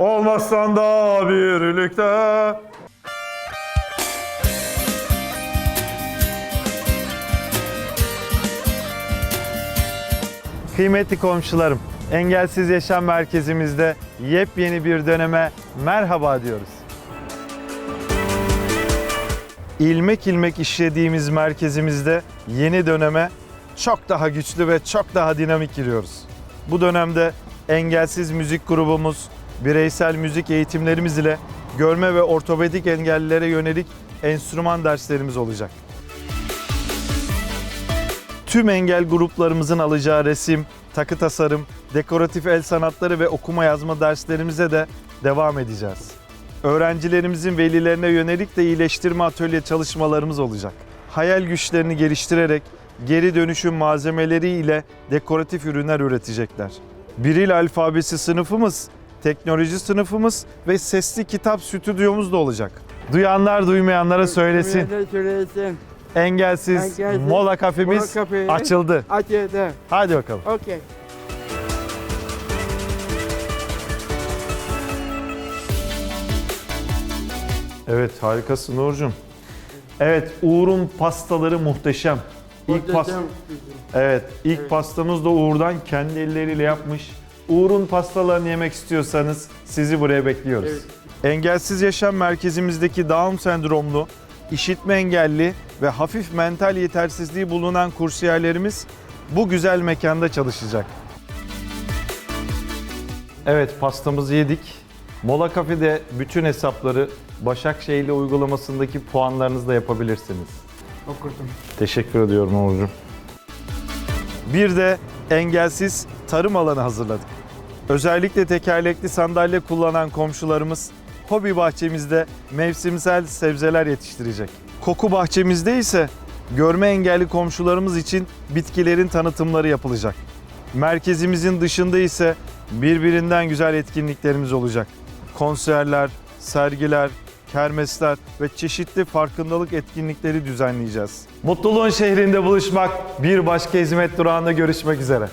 Olmazsan da birlikte. Kıymetli komşularım, Engelsiz Yaşam Merkezimizde yepyeni bir döneme merhaba diyoruz. İlmek ilmek işlediğimiz merkezimizde yeni döneme çok daha güçlü ve çok daha dinamik giriyoruz. Bu dönemde engelsiz müzik grubumuz, bireysel müzik eğitimlerimiz ile görme ve ortopedik engellilere yönelik enstrüman derslerimiz olacak. Tüm engel gruplarımızın alacağı resim, takı tasarım, dekoratif el sanatları ve okuma yazma derslerimize de devam edeceğiz. Öğrencilerimizin velilerine yönelik de iyileştirme atölye çalışmalarımız olacak. Hayal güçlerini geliştirerek geri dönüşüm malzemeleri ile dekoratif ürünler üretecekler. Biril alfabesi sınıfımız, teknoloji sınıfımız ve sesli kitap stüdyomuz da olacak. Duyanlar duymayanlara söylesin. Söylesin. Engelsiz, Engelsiz mola kafemiz mola kafe. açıldı. Açıldı. Hadi bakalım. Okey. Evet harikasın Uğur'cum. Evet Uğur'un pastaları muhteşem. İlk pas Muhteşem. Evet, ilk Evet. pastamız da Uğur'dan kendi elleriyle yapmış. Uğur'un pastalarını yemek istiyorsanız sizi buraya bekliyoruz. Evet. Engelsiz Yaşam Merkezimizdeki Down sendromlu, işitme engelli ve hafif mental yetersizliği bulunan kursiyerlerimiz bu güzel mekanda çalışacak. Evet, pastamızı yedik. Mola Kafe'de bütün hesapları Başakşehir'le uygulamasındaki puanlarınızla yapabilirsiniz. Okudum. Teşekkür ediyorum Uğur'cum. Bir de engelsiz tarım alanı hazırladık. Özellikle tekerlekli sandalye kullanan komşularımız hobi bahçemizde mevsimsel sebzeler yetiştirecek. Koku bahçemizde ise görme engelli komşularımız için bitkilerin tanıtımları yapılacak. Merkezimizin dışında ise birbirinden güzel etkinliklerimiz olacak. Konserler, sergiler, kermesler ve çeşitli farkındalık etkinlikleri düzenleyeceğiz. Mutluluğun şehrinde buluşmak, bir başka hizmet durağında görüşmek üzere.